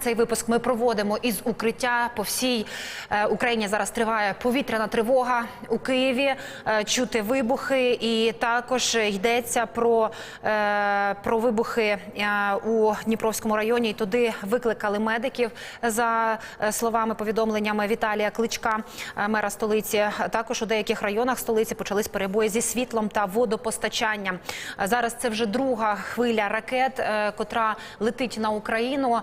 Цей випуск ми проводимо із укриття по всій е, Україні. Зараз триває повітряна тривога у Києві. е, Чути вибухи, і також йдеться про, е, про вибухи у Дніпровському районі. І туди викликали медиків за словами повідомленнями Віталія Кличка, мера столиці. Також у деяких районах столиці почались перебої зі світлом та водопостачанням. Зараз це вже друга хвиля ракет, котра летить на Україну.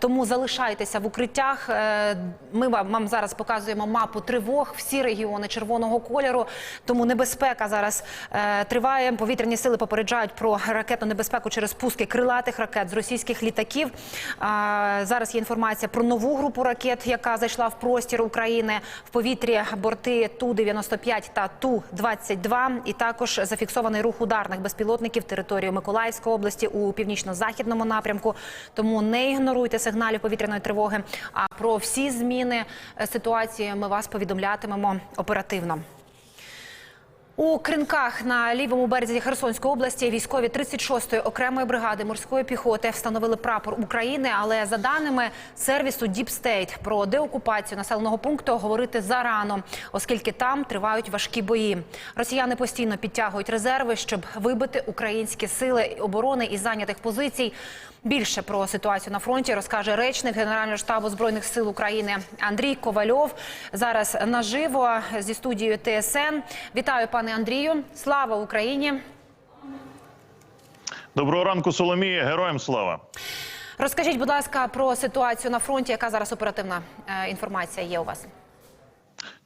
Е, Тому залишайтеся в укриттях. Е, Ми вам зараз показуємо мапу тривог. Всі регіони червоного кольору. Тому небезпека зараз е, триває. Повітряні сили попереджають про ракетну небезпеку через пуски крилатих ракет з російських літаків. А, Зараз є інформація про нову групу ракет, яка зайшла в простір України в повітрі. Борти ту 95 та ту 22 І також зафіксований рух ударних безпілотників територію Миколаївської області у північно-західному напрямку. Тому не ігноруйте сигналів повітряної тривоги. А про всі зміни е, ситуації ми вас повідомлятимемо оперативно. У кринках на лівому березі Херсонської області військові 36-ї окремої бригади морської піхоти встановили прапор України. Але за даними сервісу State, про деокупацію населеного пункту говорити зарано, оскільки там тривають важкі бої. Росіяни постійно підтягують резерви, щоб вибити українські сили оборони із зайнятих позицій. Більше про ситуацію на фронті розкаже речник Генерального штабу збройних сил України Андрій Ковальов. Зараз наживо зі студією ТСН. Вітаю, пане Андрію. Слава Україні! Доброго ранку, Соломія. Героям слава. Розкажіть, будь ласка, про ситуацію на фронті. Яка зараз оперативна е, інформація є у вас?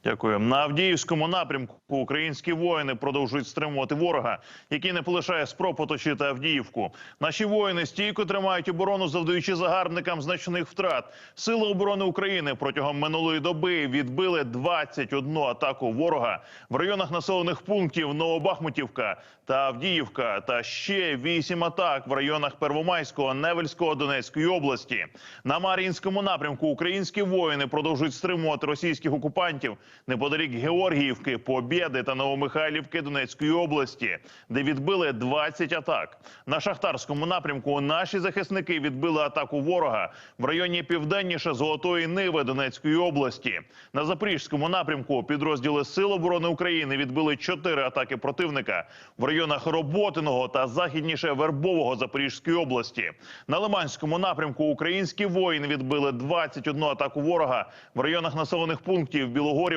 Дякую. На Авдіївському напрямку українські воїни продовжують стримувати ворога, який не полишає спроб оточити Авдіївку. Наші воїни стійко тримають оборону, завдаючи загарбникам значних втрат. Сили оборони України протягом минулої доби відбили 21 атаку ворога в районах населених пунктів Новобахмутівка та Авдіївка, та ще 8 атак в районах Первомайського, Невельського, Донецької області. На Мар'їнському напрямку українські воїни продовжують стримувати російських окупантів неподалік Георгіївки, Побєди та Новомихайлівки Донецької області, де відбили 20 атак. На шахтарському напрямку наші захисники відбили атаку ворога в районі південніше Золотої Ниви Донецької області. На запорізькому напрямку підрозділи Сил оборони України відбили 4 атаки противника в районах Роботиного та західніше Вербового Запорізької області. На Лиманському напрямку українські воїни відбили 21 атаку ворога в районах населених пунктів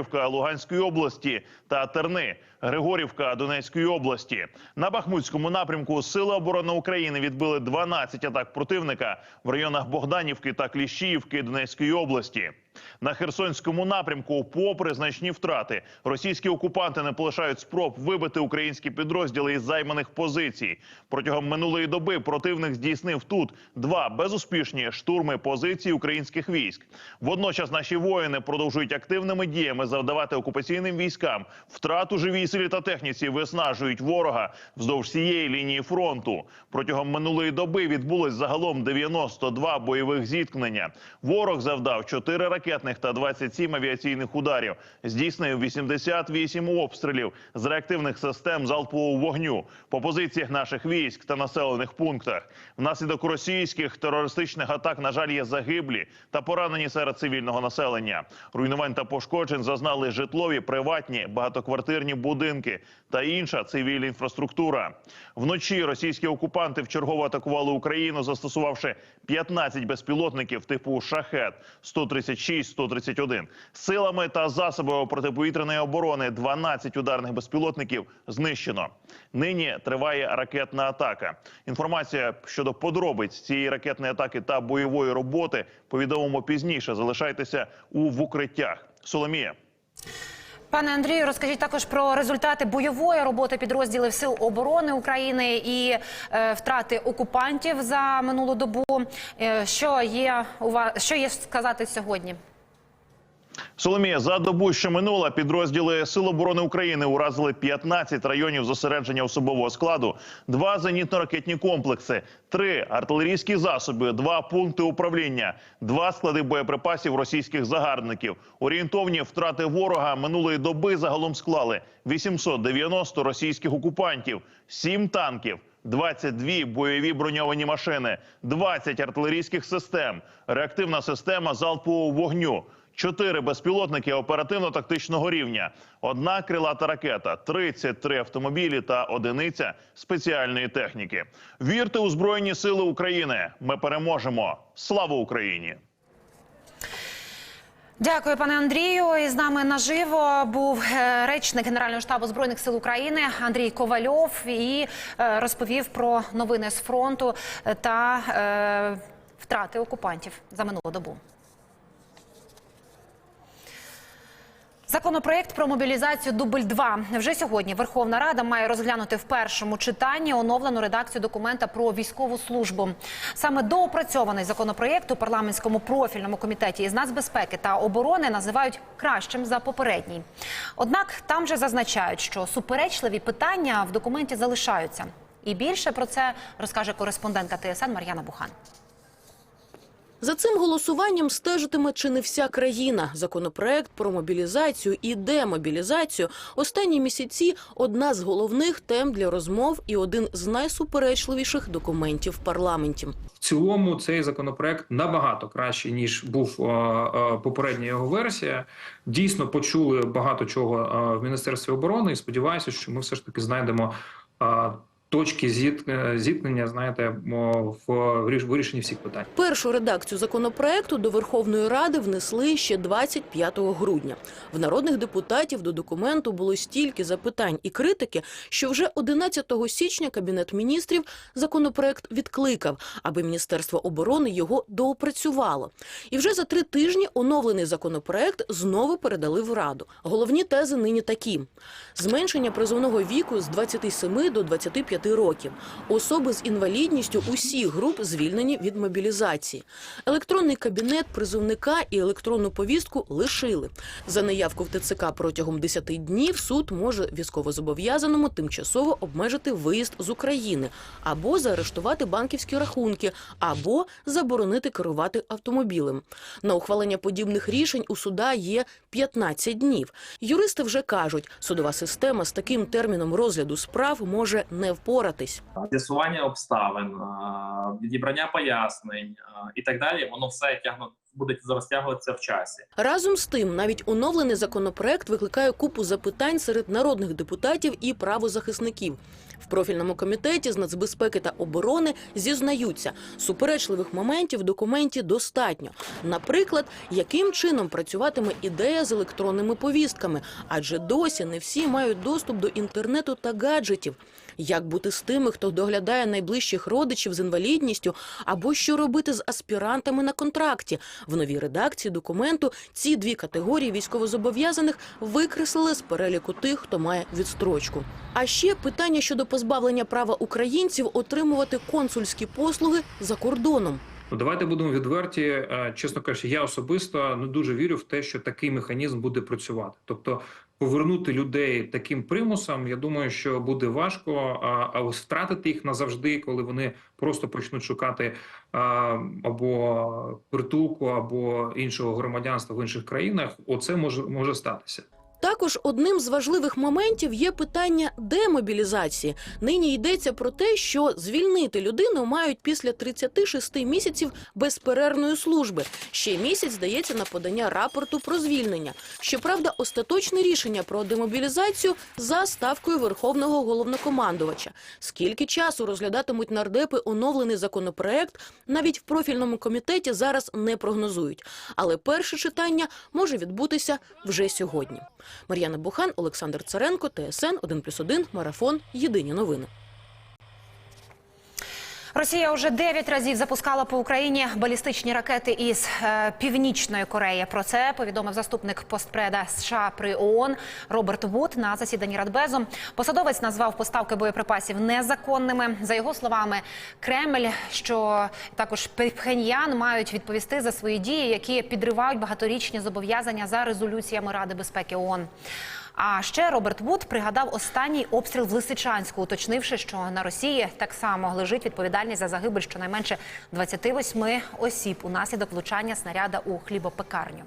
Білогорівка Луганської області та Терни, Григорівка Донецької області. На Бахмутському напрямку Сили оборони України відбили 12 атак противника в районах Богданівки та Кліщіївки Донецької області. На Херсонському напрямку, попри значні втрати, російські окупанти не полишають спроб вибити українські підрозділи із займаних позицій. Протягом минулої доби противник здійснив тут два безуспішні штурми позицій українських військ. Водночас наші воїни продовжують активними діями завдавати окупаційним військам втрату живій силі та техніці, виснажують ворога вздовж всієї лінії фронту. Протягом минулої доби відбулось загалом 92 бойових зіткнення. Ворог завдав 4 ракетних та 27 авіаційних ударів. Здійснив 88 обстрілів з реактивних систем залпового вогню по позиціях наших військ та населених пунктах. Внаслідок російських терористичних атак, на жаль, є загиблі та поранені серед цивільного населення. Руйнувань та пошкоджень зазнали житлові, приватні, багатоквартирні будинки та інша цивільна інфраструктура. Вночі російські окупанти вчергово атакували Україну, застосувавши 15 безпілотників типу шахет 136-131. Силами та засобами протиповітряної оборони 12 ударних безпілотників знищено. Нині триває ракетна атака. Інформація щодо подробиць цієї ракетної атаки та бойової роботи повідомимо пізніше. Залишайтеся у в укриттях. Соломія. Пане Андрію, розкажіть також про результати бойової роботи підрозділів сил оборони України і е, втрати окупантів за минулу добу. Е, що є у вас, що є сказати сьогодні? Соломія, за добу, що минула, підрозділи Сил оборони України уразили 15 районів зосередження особового складу, два зенітно-ракетні комплекси, три артилерійські засоби, два пункти управління, два склади боєприпасів російських загарбників. Орієнтовні втрати ворога минулої доби загалом склали 890 російських окупантів, 7 танків, 22 бойові броньовані машини, 20 артилерійських систем, реактивна система залпового вогню. Чотири безпілотники оперативно-тактичного рівня, одна крилата ракета, 33 автомобілі та одиниця спеціальної техніки. Вірте у збройні сили України. Ми переможемо. Слава Україні! Дякую, пане Андрію. І з нами наживо був е, речник Генерального штабу збройних сил України Андрій Ковальов і е, розповів про новини з фронту та е, втрати окупантів за минулу добу. Законопроект про мобілізацію дубль 2 вже сьогодні Верховна Рада має розглянути в першому читанні оновлену редакцію документа про військову службу. Саме доопрацьований законопроект у парламентському профільному комітеті із нацбезпеки та оборони називають кращим за попередній. Однак там же зазначають, що суперечливі питання в документі залишаються. І більше про це розкаже кореспондентка ТСН Мар'яна Бухан. За цим голосуванням стежитиме чи не вся країна. Законопроект про мобілізацію і демобілізацію останні місяці одна з головних тем для розмов і один з найсуперечливіших документів в парламенті. В цілому цей законопроект набагато кращий ніж був е, е, попередня його версія. Дійсно почули багато чого е, в міністерстві оборони. І сподіваюся, що ми все ж таки знайдемо точки е, зіткнення. Знаєте, в виріш- вирішенні всіх питань. Першу редакцію законопроекту до Верховної Ради внесли ще 25 грудня. В народних депутатів до документу було стільки запитань і критики, що вже 11 січня Кабінет міністрів законопроект відкликав, аби Міністерство оборони його доопрацювало. І вже за три тижні оновлений законопроект знову передали в Раду. Головні тези нині такі: зменшення призовного віку з 27 до 25 років, особи з інвалідністю усіх груп звільнені від мобілізації. Електронний кабінет призовника і електронну повістку лишили. За неявку в ТЦК протягом 10 днів суд може військовозобов'язаному тимчасово обмежити виїзд з України або заарештувати банківські рахунки, або заборонити керувати автомобілем. На ухвалення подібних рішень у суда є 15 днів. Юристи вже кажуть, судова система з таким терміном розгляду справ може не впоратись. з'ясування обставин, е, відібрання пояснень е, і так далі, воно все тягну буде розтягуватися в часі. Разом з тим, навіть оновлений законопроект викликає купу запитань серед народних депутатів і правозахисників. В профільному комітеті з нацбезпеки та оборони зізнаються, суперечливих моментів в документі достатньо. Наприклад, яким чином працюватиме ідея з електронними повістками, адже досі не всі мають доступ до інтернету та гаджетів. Як бути з тими, хто доглядає найближчих родичів з інвалідністю, або що робити з аспірантами на контракті? В новій редакції документу ці дві категорії військовозобов'язаних викреслили з переліку тих, хто має відстрочку. А ще питання щодо позбавлення права українців отримувати консульські послуги за кордоном. Давайте будемо відверті. Е, Чесно кажучи, я особисто не дуже вірю в те, що такий механізм буде працювати. Тобто повернути людей таким примусом, я думаю, що буде важко. А, ось втратити їх назавжди, коли вони просто почнуть шукати або притулку, або іншого громадянства в інших країнах. Оце може може статися. Також одним з важливих моментів є питання демобілізації. Нині йдеться про те, що звільнити людину мають після 36 місяців безперервної служби. Ще місяць здається на подання рапорту про звільнення. Щоправда, остаточне рішення про демобілізацію за ставкою верховного головнокомандувача. Скільки часу розглядатимуть нардепи оновлений законопроект, навіть в профільному комітеті зараз не прогнозують. Але перше читання може відбутися вже сьогодні. Мар'яна Бухан, Олександр Царенко, ТСН 1+,1, Марафон. Єдині новини. Росія вже дев'ять разів запускала по Україні балістичні ракети із е, північної Кореї. Про це повідомив заступник постпреда США при ООН Роберт Вуд на засіданні Радбезу. Посадовець назвав поставки боєприпасів незаконними. За його словами, Кремль, що також Пхеньян мають відповісти за свої дії, які підривають багаторічні зобов'язання за резолюціями Ради безпеки ООН. А ще Роберт Вуд пригадав останній обстріл в Лисичанську, уточнивши, що на Росії так само лежить відповідальність за загибель щонайменше 28 осіб унаслідок влучання снаряда у хлібопекарню.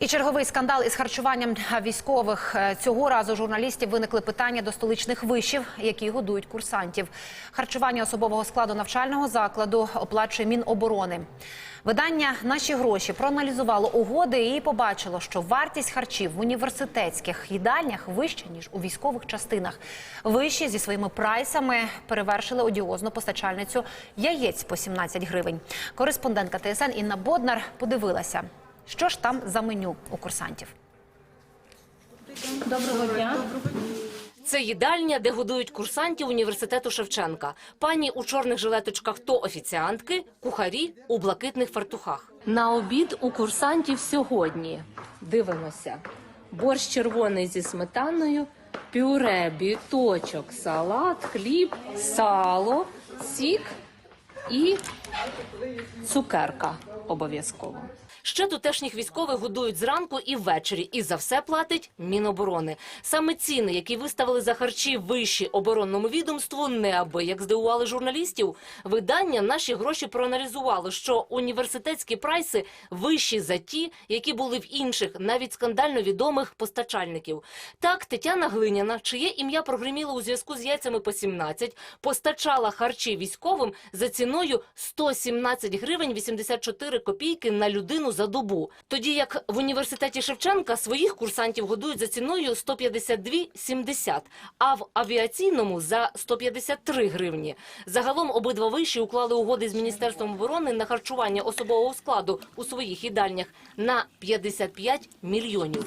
І черговий скандал із харчуванням військових. Е, Цього разу журналістів виникли питання до столичних вишів, які годують курсантів. Харчування особового складу навчального закладу оплачує Міноборони. Видання наші гроші проаналізувало угоди і побачило, що вартість харчів в університетських їдальнях вища ніж у військових частинах. Вищі зі своїми прайсами перевершили одіозну постачальницю яєць по 17 гривень. Кореспондентка ТСН Інна Боднар подивилася. Що ж там за меню у курсантів? Доброго дня. Це їдальня, де годують курсантів університету Шевченка. Пані у чорних жилеточках то офіціантки, кухарі у блакитних фартухах. На обід у курсантів сьогодні. Дивимося. Борщ червоний зі сметаною, пюре, біточок, салат, хліб, сало, сік і цукерка обов'язково. Ще тутешніх військових годують зранку і ввечері, і за все платить Міноборони. Саме ціни, які виставили за харчі вищі оборонному відомству, неабияк здивували журналістів. Видання наші гроші проаналізувало, що університетські прайси вищі за ті, які були в інших, навіть скандально відомих постачальників. Так, Тетяна Глиняна, чиє ім'я прогреміло у зв'язку з яйцями по 17, постачала харчі військовим за ціною 117 гривень 84 копійки на людину за добу. Тоді як в університеті Шевченка своїх курсантів годують за ціною 152,70, а в авіаційному за 153 гривні. Загалом обидва виші уклали угоди з Міністерством оборони на харчування особового складу у своїх їдальнях на 55 мільйонів.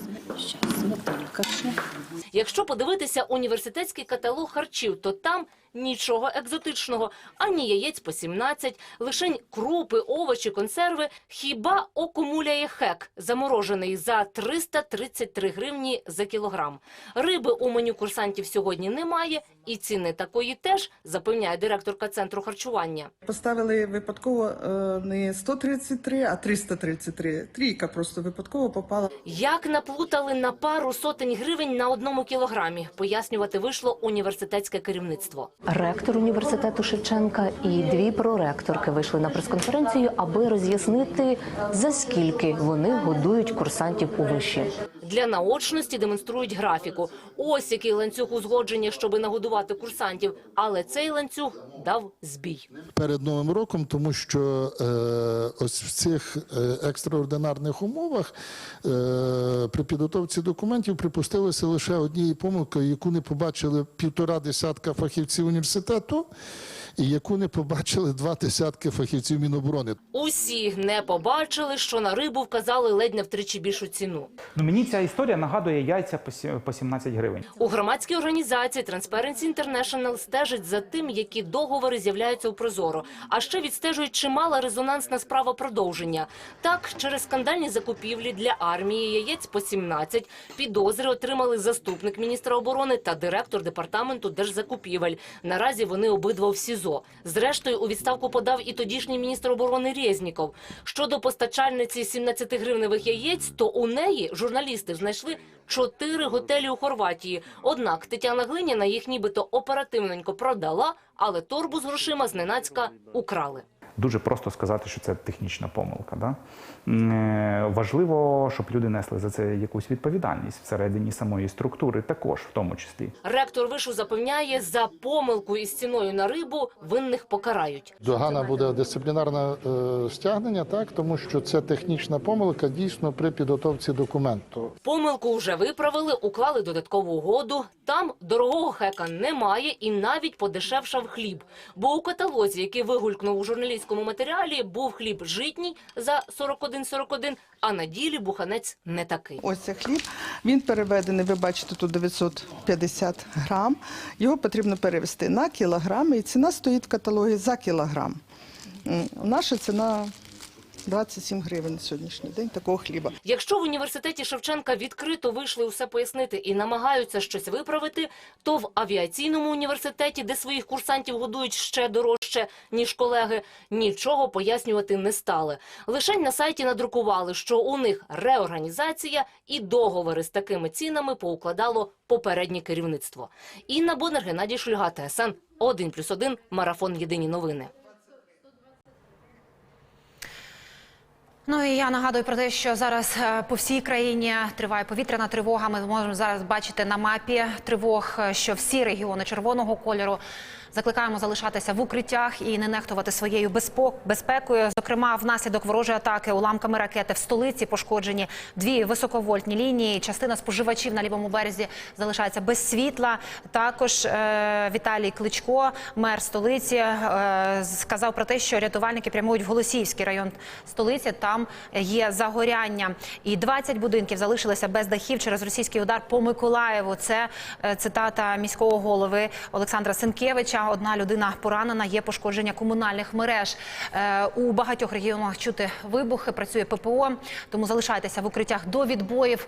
Якщо подивитися університетський каталог харчів, то там нічого екзотичного, ані яєць по 17, лишень крупи, овочі, консерви. Хіба окумуляє хек, заморожений за 333 гривні за кілограм. Риби у меню курсантів сьогодні немає, і ціни такої теж, запевняє директорка центру харчування. Поставили випадково е, не 133, а 333. Трійка просто випадково попала. Як наплутали на пару сотень гривень на одному кілограмі, пояснювати вийшло університетське керівництво. Ректор університету Шевченка і дві проректорки вийшли на прес-конференцію, аби роз'яснити за скільки вони годують курсантів у виші. Для наочності демонструють графіку. Ось який ланцюг узгодження, щоби нагодувати курсантів. Але цей ланцюг дав збій. перед новим роком, тому що е, ось в цих е, екстраординарних умовах е, при підготовці документів припустилося лише однієї помилки, яку не побачили півтора десятка фахівців університету, і яку не побачили два десятки фахівців Міноборони. Усі не побачили, що на рибу вказали ледь не втричі більшу ціну. Ну, мені ця історія нагадує яйця по сі- по 17 гривень. У громадській організації Transparency International стежить за тим, які договори з'являються у Прозоро. А ще відстежують чимала резонансна справа продовження. Так, через скандальні закупівлі для армії яєць по 17 підозри отримали заступник міністра оборони та директор департаменту держзакупівель. Наразі вони обидва в СІЗО. Зрештою, у відставку подав і тодішній міністр оборони Резніков. Щодо постачальниці 17-гривневих яєць, то у неї журналісти знайшли чотири готелі у Хорватії. Однак Тетяна Глиняна їх нібито оперативненько продала, але торбу з грошима зненацька украли. Дуже просто сказати, що це технічна помилка. Да? Е, Важливо, щоб люди несли за це якусь відповідальність всередині самої структури, також в тому числі. Ректор вишу запевняє, за помилку із ціною на рибу винних покарають. Догана буде дисциплінарне е, стягнення, так тому що це технічна помилка дійсно при підготовці документу. Помилку вже виправили, уклали додаткову угоду. Там дорогого хека немає і навіть подешевшав хліб. Бо у каталозі, який вигулькнув у журналістському матеріалі, був хліб житній за 41,41, а на ділі буханець не такий. Ось цей хліб. Він переведений, ви бачите, тут 950 грам. Його потрібно перевести на кілограми, і ціна стоїть в каталогі за кілограм. Наша ціна 27 гривень на сьогоднішній день такого хліба. Якщо в університеті Шевченка відкрито вийшли усе пояснити і намагаються щось виправити, то в авіаційному університеті, де своїх курсантів годують ще дорожче, ніж колеги, нічого пояснювати не стали. Лишень на сайті надрукували, що у них реорганізація і договори з такими цінами поукладало попереднє керівництво. Інна Бонер, Геннадій Шульга, ТСН 1+,1, Марафон Єдині новини. Ну і я нагадую про те, що зараз е, по всій країні триває повітряна тривога. Ми можемо зараз бачити на мапі тривог, е, що всі регіони червоного кольору. Закликаємо залишатися в укриттях і не нехтувати своєю безпекою. Зокрема, внаслідок ворожої атаки уламками ракети в столиці пошкоджені дві високовольтні лінії. Частина споживачів на лівому березі залишається без світла. Також е, Віталій Кличко, мер столиці, е, сказав про те, що рятувальники прямують в Голосіївський район столиці. Там є загоряння, і 20 будинків залишилися без дахів через російський удар по Миколаєву. Це е, цитата міського голови Олександра Сенкевича. Одна людина поранена, є пошкодження комунальних мереж. Е, У багатьох регіонах чути вибухи, працює ППО, тому залишайтеся в укриттях до відбоїв.